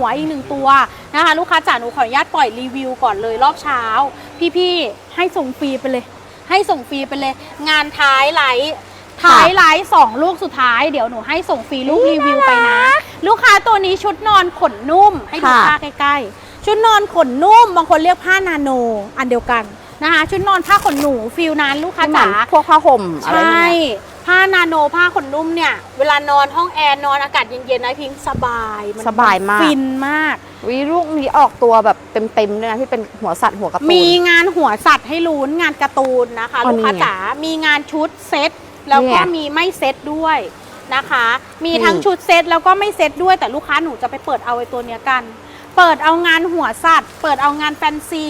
หัวอีกหนึ่งตัวนะคะลูกค้าจ๋าหนูขออนุญาตปล่อยรีวิวก่อนเลยรอบเช้า พี่ๆให้ส่งฟรีไปเลย ให้ส่งฟรีไปเลย งานท้ายไลฟ์ท้ายไลฟ์สองลูกสุดท้ายเดี๋ยวหนูให้ส่งฟรีลูกรีวิวไปนะ ลูกค้าตัวนี้ชุดนอนขนนุ่มให้ดูค่ะผ้าใกล้ๆ ชุดนอนขนนุ่ม บางคนเรียกผ้านาโนอันเดียวกันนะคะชุดนอนผ้าขนหนูฟิลนั้นลูกค้าเหมือจ๋านพวกผ้าห่มอะไรใช่เนี่ย ผ้านาโนผ้าขนนุ่มเนี่ยเวลานอนห้องแอร์นอนอากาศเย็นๆนะพิงสบายมันสบายมาก ฟินมากวิลูกนี้ออกตัวแบบเต็มๆเลยนะที่เป็นหัวสัตว์หัวกระตูน มีงานหัวสัตว์ให้ลุ้นงานการ์ตูนนะคะอ๋อลูกค้านี่ไงจ๋ามีงานชุดเซ็ตแล้วก็เนี่ยมีไม่เซ็ตด้วยนะคะ มีนี่ทั้งชุดเซ็ตแล้วก็ไม่เซ็ตด้วยแต่ลูกค้าหนูจะไปเปิดเอาไอ้ตัวเนี้ยกัน เปิดเอางานหัวสัตว์ เปิดเอางานแฟนซี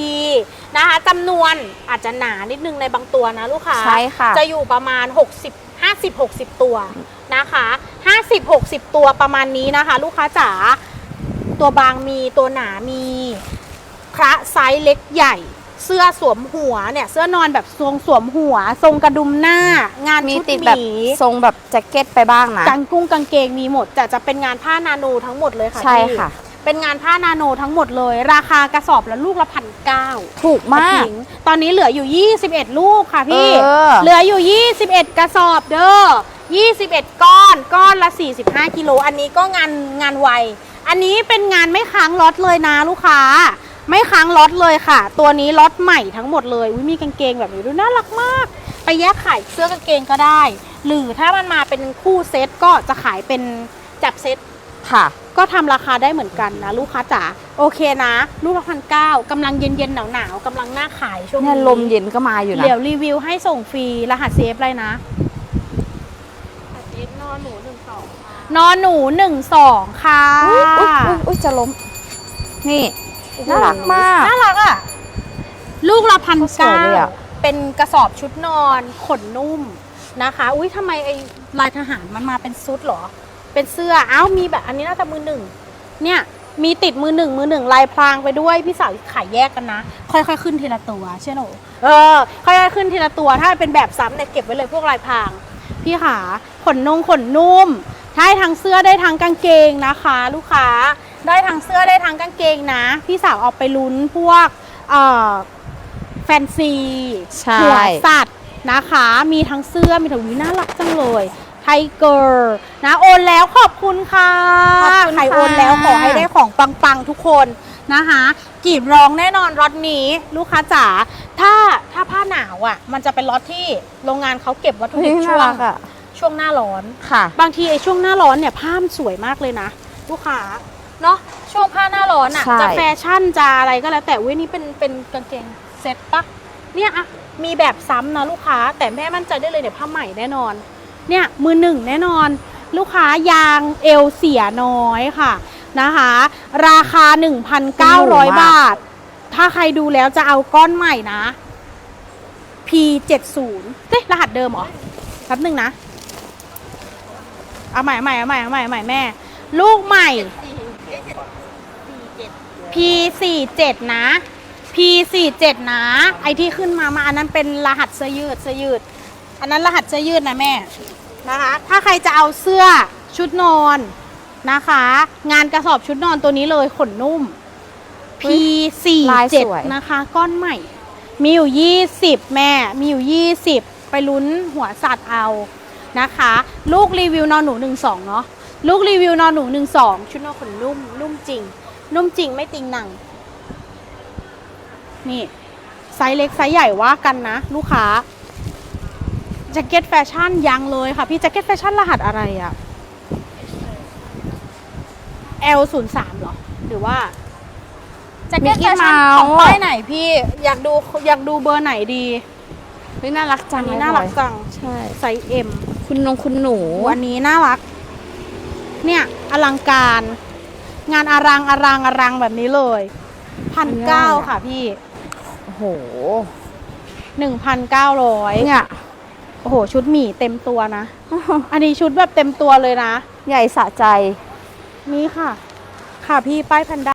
นะคะจำนวนอาจจะหนานิดนึงในบางตัวนะลูกค้าใช่ค่ะ จะอยู่ประมาณ 60 50 60 ตัวนะคะ50 60 ตัวประมาณนี้นะคะ ลูกค้าจ๋าตัวบางมีตัวหนามีคระไซส์เล็กใหญ่เสื้อสวมหัวเนี่ยเสื้อนอนแบบทรงสวมหัว ทรงกระดุมหน้า งานมีชุดติดหแบบมีทรงแบบแจ็คเก็ตไปบ้างนะกางกุ้งกางเกงมีหมดแต่จะเป็นงานผ้านาโนทั้งหมดเลยค่ะใช่พี่ค่ะ เป็นงานผ้านาโนทั้งหมดเลย ราคากระสอบละลูกละพันเก้าถูกมาก ตอนนี้เหลืออยู่ 21 ลูกค่ะพี่ เออ เหลืออยู่ 21 กระสอบเด้อ21 ก้อน ก้อนละ 45กิโล อันนี้ก็งานงานไว อันนี้เป็นงานไม่ค้างล็อตเลยนะลูกค้า ไม่ค้างล็อตเลยค่ะ ตัวนี้ล็อตใหม่ทั้งหมดเลยอุ๊ยมีกางเกงแบบนี้ดูน่ารักมาก ไปแยกขายเสื้อกางเกงก็ได้ หรือถ้ามันมาเป็นคู่เซตก็จะขายเป็นจับเซต ค่ะ ก็ทำราคาได้เหมือนกันนะลูกค้าจ๋าโอเคนะ ลูกละพันเก้ากำลังเย็นๆหนาวๆกำลังน่าขายช่วงเนี่ยนี้ลมเย็นก็มาอยู่นะเดี๋ยวรีวิวให้ส่งฟรีรหัสเซฟอะไรนะนอนหนูหนึ่งสองนอนหนูหนึ่งสองค่ะอุ๊ยอุ๊ยอุ๊ยอุ๊ยจะล้ม นี่น่ารักมากน่ารักอะลูกละพันสวยเก้าเลยอะเป็นกระสอบชุดนอนขนนุ่มนะคะ อุ้ยทำไมไอ้ลายทหารมันมาเป็นซุดเหรอ เป็นเสื้ออ้าวมีแบบอันนี้น่าจะมือหนึ่งเนี่ยมีติดมือหนึ่งมือหนึ่งลายพรางไปด้วยพี่สาวขายแยกกันนะ ค่อยๆขึ้นทีละตัวใช่หนูเออค่อยๆขึ้นทีละตัวถ้าเป็นแบบซ้ำเนี่ยเก็บไว้เลยพวกลายพราง พี่ขาขนนงขนนุ่มได้ทั้งเสื้อได้ทั้งกางเกงนะคะ ลูกค้าได้ทั้งเสื้อได้ทั้งกางเกงนะ พี่สาวเอาไปลุ้นพวกเอ่อแฟนซีใช่หัวสัตว์นะคะ มีทั้งเสื้อมีทั้งวิน่ารักจังเลยไท เกอร์นะโอนแล้วขอบคุณค่ะขอบคุณค่ะใครโอนแล้วขอให้ได้ของปังๆทุกคนนะคะกีบรองแน่นอนรถนี้ลูกค้าจ๋าถ้าถ้าผ้าหนาวอะ มันจะเป็นรถที่โรงงานเขาเก็บวัตถุเฮ้ยดิบน่าช่วงรักอะช่วงหน้าร้อนค่ะ บางทีไอ้ช่วงหน้าร้อนเนี่ยผ้ามันสวยมากเลยนะ ลูกค้าเนาะช่วงผ้าหน้าร้อนอะใช่จะแฟชั่นจะอะไรก็แล้วแต่เว้ยนี่เป็นเป็นกางเกงเซ็ตปะเนี่ยอะมีแบบซ้ำนะลูกค้า แต่แม่มั่นใจได้เลยเนี่ยผ้าใหม่แน่นอน เนี่ยมือหนึ่งแน่นอน ลูกค้ายางเอวเสียน้อยค่ะนะคะ ราคา 1,900 บาท ถ้าใครดูแล้วจะเอาก้อนใหม่นะ P70 เฮ้ยรหัสเดิมเหรอแป๊บหนึ่งนะ เอาใหม่เอาใหม่เอาใหม่เอาใหม่เอาใหม่แม่ ลูกใหม่ P47 นะ P47 นะ ไอที่ขึ้นมามาอันนั้นเป็นรหัสเสื้อยืดเสื้อยืด อันนั้นรหัสเสื้อยืดนะแม่นะคะ ถ้าใครจะเอาเสื้อชุดนอนนะคะ งานกระสอบชุดนอนตัวนี้เลยขนนุ่มเฮ้ยลายสวย P47 นะคะ ก้อนใหม่ มีอยู่ 20 แม่ มีอยู่ 20 ไปลุ้นหัวสัตว์เอานะคะ ลูกรีวิวนอนหนู 12 เนาะลูกรีวิวนอนหนู 12 ชุดนอนขนนุ่ม นุ่มจริง นุ่มจริงไม่ติงหนัง นี่ ไซส์เล็กไซส์ใหญ่ว่ากันนะ ลูกค้า แจ็คเก็ตแฟชั่นยังเลยค่ะพี่แจ็คเก็ตแฟชั่นรหัสอะไรอะ L03 เหรอ หรือว่า แจ็คเก็ตแฟ Mickey ชั่น Mouse ของป้ายไหนพี่ อยากดูอยากดูเบอร์ไหนดีเฮ้ยน่ารักจัอังนนี้เลยน่ารักพลอยจังใช่ ไซส์ M คุณนงคุณหนูอันนี้น่ารัก เนี่ยอลังการ งานอรังอรังอรังแบบนี้เลยพันเก้าค่ะพี่โอ้โหหนึ่งพันเก้าร้อยเนี่ย โอ้โห ชุดหมี่เต็มตัวนะ อันนี้ชุดแบบเต็มตัวเลยนะ ใหญ่สะใจ นี่ค่ะ ค่ะพี่ป้ายแพนด้า